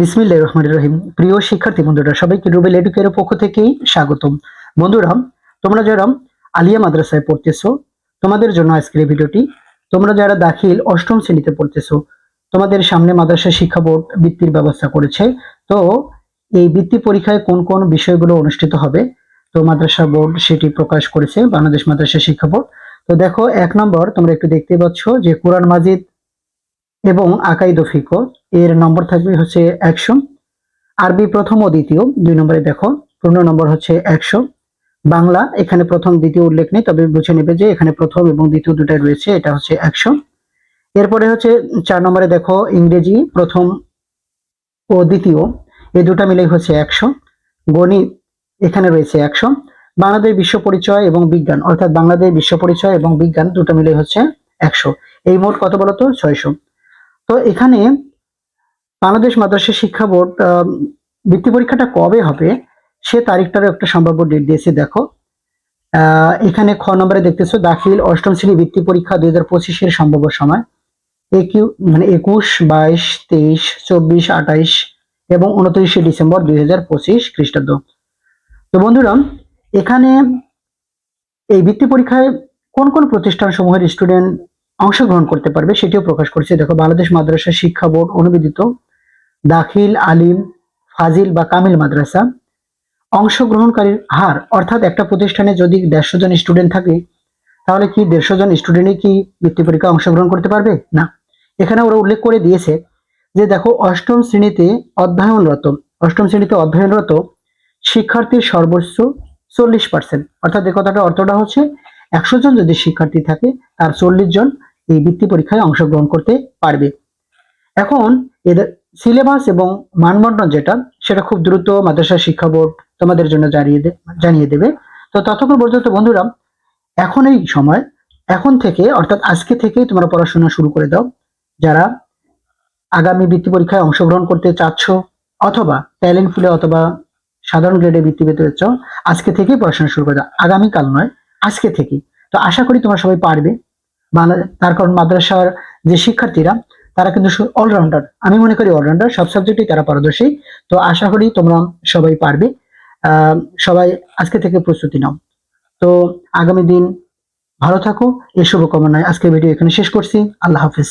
বিসমিল্লাহ রহমান রহিম। প্রিয় শিক্ষার্থী বন্ধুরা, সবাইকে রুবেল এডুকের পক্ষ থেকেই স্বাগতম। বন্ধুরা, তোমরা যারা আলিয়া মাদ্রাসায় পড়তেছো, তোমাদের জন্য আজকের এই ভিডিওটি, তোমরা যারা দাখিল অষ্টম শ্রেণীতে পড়তেছো, তোমাদের সামনে মাদ্রাসা শিক্ষা বোর্ড বৃত্তির ব্যবস্থা করেছে। তো এই বৃত্তি পরীক্ষায় কোন কোন বিষয়গুলো অনুষ্ঠিত হবে, তো মাদ্রাসা বোর্ড সেটি প্রকাশ করেছে, বাংলাদেশ মাদ্রাসা শিক্ষা বোর্ড। তো দেখো, এক নম্বর তোমরা একটু দেখতে পাচ্ছ যে কোরআন মাজিদ এবং আকাইদ ফিকো এর নম্বর থাকবে হচ্ছে একশো। আরবি প্রথম ও দ্বিতীয়, দুই নম্বরে দেখো পূর্ণ নম্বর হচ্ছে একশো। বাংলা, এখানে প্রথম, দ্বিতীয় উল্লেখ নেই, তবে বুঝে নেবে যে এখানে প্রথম এবং দ্বিতীয় দুটাই রয়েছে, এটা হচ্ছে একশো। এরপরে হচ্ছে চার নম্বরে দেখো, ইংরেজি, প্রথম ও দ্বিতীয়, এই দুটা মিলেই হচ্ছে একশো। গণিত, এখানে রয়েছে একশো। বাংলাদেশ বিশ্ব পরিচয় এবং বিজ্ঞান, অর্থাৎ বাংলাদেশ বিশ্ব পরিচয় এবং বিজ্ঞান দুটো মিলে হচ্ছে একশো। এই মোট কত বলতো? ছয়শো। তো এখানে বাংলাদেশ মাদ্রাসা শিক্ষা বোর্ড বৃত্তি পরীক্ষাটা কবে হবে সে তারিখটারও একটা সম্ভাব্য ডেট দিয়েছে, দেখো। এখানে খ নম্বরে দেখতেছো, দাখিল অষ্টম শ্রেণি বৃত্তি পরীক্ষা দুই হাজার পঁচিশের সম্ভাব্য সময়। একিউ মানে একুশ, বাইশ, তেইশ, চব্বিশ, আঠাইশ এবং উনত্রিশে ডিসেম্বর দুই হাজার পঁচিশ খ্রিস্টাব্দ। তো বন্ধুরা, এখানে এই বৃত্তি পরীক্ষায় কোন কোন প্রতিষ্ঠান সমূহের স্টুডেন্ট অংশগ্রহণ করতে পারবে সেটিও প্রকাশ করেছে। দেখো, বাংলাদেশ মাদ্রাসা শিক্ষা বোর্ড অনুমোদিত দাখিল, আলিম, ফাজিল বা কামিল মাদ্রাসা। অংশগ্রহণকারীর হার, অর্থাৎ একটা প্রতিষ্ঠানে যদি দেড়শো জন স্টুডেন্ট থাকে, তাহলে কি দেড়শো জন স্টুডেন্টই কি বৃত্তি পরীক্ষা অংশগ্রহণ করতে পারবে? না। এখানে ওরা উল্লেখ করে দিয়েছে যে দেখো, অষ্টম শ্রেণীতে অধ্যয়নরত, অষ্টম শ্রেণীতে অধ্যয়নরত শিক্ষার্থীর সর্বোচ্চ চল্লিশ পার্সেন্ট অর্থাৎ এ কথাটা অর্থটা হচ্ছে একশো জন যদি শিক্ষার্থী থাকে, তার চল্লিশ জন এই বৃত্তি পরীক্ষায় অংশগ্রহণ করতে পারবে। এখন এদের সিলেবাস এবং মানবন্টন যেটা, সেটা খুব দ্রুত মাদ্রাসা শিক্ষা বোর্ড তোমাদের জন্য জানিয়ে জানিয়ে দেবে। তো ততক্ষণ পর্যন্ত বন্ধুরা, এখন এই সময়, এখন থেকে, অর্থাৎ আজকে থেকেই তোমরা পড়াশোনা শুরু করে দাও। যারা আগামী বৃত্তি পরীক্ষায় অংশগ্রহণ করতে চাচ্ছ, অথবা ট্যালেন্ট ফুলে অথবা সাধারণ গ্রেডে বৃত্তি পেতে চাচ্ছ, আজকে থেকেই পড়াশোনা শুরু করে দাও। আগামীকাল নয়, আজকে থেকে তো আশা করি তোমরা সবাই পারবে। তার কারণ মাদ্রাসার যে শিক্ষার্থীরা তারা কিন্তু অলরাউন্ডার আমি মনে করি অলরাউন্ডার সব সাবজেক্টেই তারা পারদর্শী। তো আশা করি তোমরা সবাই পারবে। সবাই আজকে থেকে প্রস্তুতি নাও। তো আগামী দিন ভালো থাকো, এই শুভকামনায় আজকে ভিডিও এখানে শেষ করছি। আল্লাহ হাফিজ।